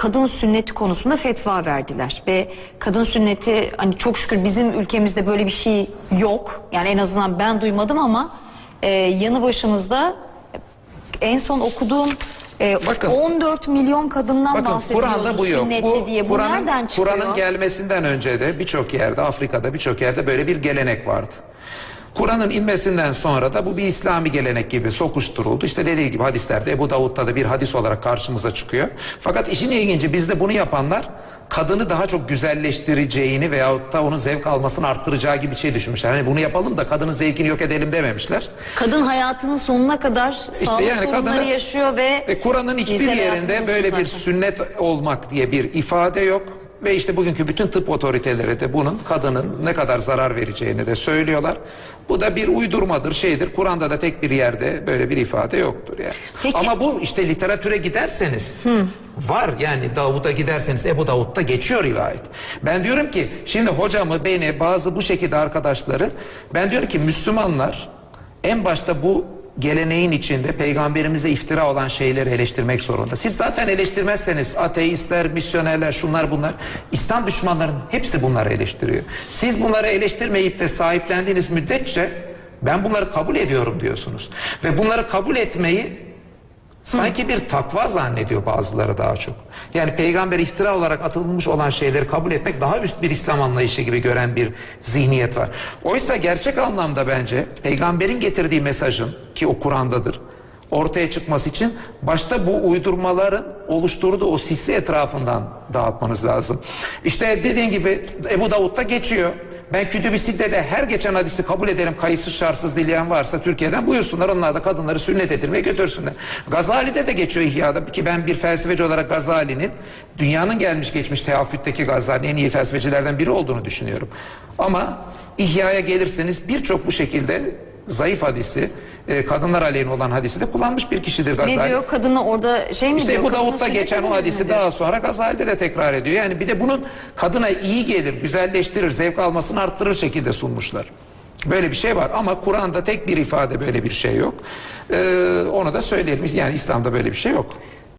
kadın sünneti konusunda fetva verdiler ve kadın sünneti hani çok şükür bizim ülkemizde böyle bir şey yok. Yani en azından ben duymadım ama e, yanı başımızda en son okuduğum e, Bakın. 14 milyon kadından Bakın Kur'an'da bu yok. Bu diye. Bu nereden Kur'an'ın çıkıyor? Kur'an'ın gelmesinden önce de birçok yerde Afrika'da birçok yerde böyle bir gelenek vardı. Kur'an'ın inmesinden sonra da bu bir İslami gelenek gibi sokuşturuldu. İşte dediği gibi hadislerde Ebu Davud'da da bir hadis olarak karşımıza çıkıyor. Fakat işin ilginci bizde bunu yapanlar kadını daha çok güzelleştireceğini veyahut da onun zevk almasını arttıracağı gibi bir şey düşünmüşler. Hani bunu yapalım da kadının zevkini yok edelim dememişler. Kadın hayatının sonuna kadar sağlık yani sorunları kadını- yaşıyor ve Ve Kur'an'ın hiçbir yerinde böyle bir sünnet olmak diye bir ifade yok. Ve işte bugünkü bütün tıp otoriteleri de bunun kadının ne kadar zarar vereceğini de söylüyorlar. Bu da bir uydurmadır, şeydir. Kur'an'da da tek bir yerde böyle bir ifade yoktur yani. Peki- Ama bu işte literatüre giderseniz var yani Davud'a giderseniz Ebu Davud'da geçiyor rivayet. Ben diyorum ki şimdi hocamı beni bazı bu şekilde arkadaşları ben diyorum ki Müslümanlar en başta bu geleneğin içinde peygamberimize iftira olan şeyleri eleştirmek zorunda. Siz zaten eleştirmezseniz ateistler, misyonerler, şunlar bunlar İslam düşmanlarının hepsi bunları eleştiriyor. Siz bunları eleştirmeyip de sahiplendiğiniz müddetçe ben bunları kabul ediyorum diyorsunuz. Ve bunları kabul etmeyi Sanki bir takva zannediyor bazıları daha çok. Yani peygamber iftira olarak atılmış olan şeyleri kabul etmek daha üst bir İslam anlayışı gibi gören bir zihniyet var. Oysa gerçek anlamda bence peygamberin getirdiği mesajın ki o Kur'an'dadır ortaya çıkması için başta bu uydurmaların oluşturduğu o sisi etrafından dağıtmanız lazım. İşte dediğin gibi Ebu Davud'da geçiyor. Ben Kütüb-i Sidde'de her geçen hadisi kabul ederim kayıtsız şartsız dileyen varsa Türkiye'den buyursunlar onlar da kadınları sünnet edilmeye götürsünler. Gazali'de de geçiyor İhya'da ki ben bir felsefeci olarak Gazali'nin dünyanın gelmiş geçmiş teaffütteki Gazali'nin en iyi felsefecilerden biri olduğunu düşünüyorum. Ama İhya'ya gelirseniz birçok bu şekilde zayıf hadisi, e, kadınlar aleyhine olan hadisi de kullanmış bir kişidir Gazali. ne diyor kadına orada şey mi İşte diyor? bu kadına Davut'ta sünnet geçen o hadisi diyor? daha sonra Gazali'de de tekrar ediyor. Yani bir de bunun kadına iyi gelir, güzelleştirir, zevk almasını arttırır şekilde sunmuşlar. Böyle bir şey var ama Kur'an'da tek bir ifade böyle bir şey yok. Ee, onu da söyleyelim. Yani İslam'da böyle bir şey yok.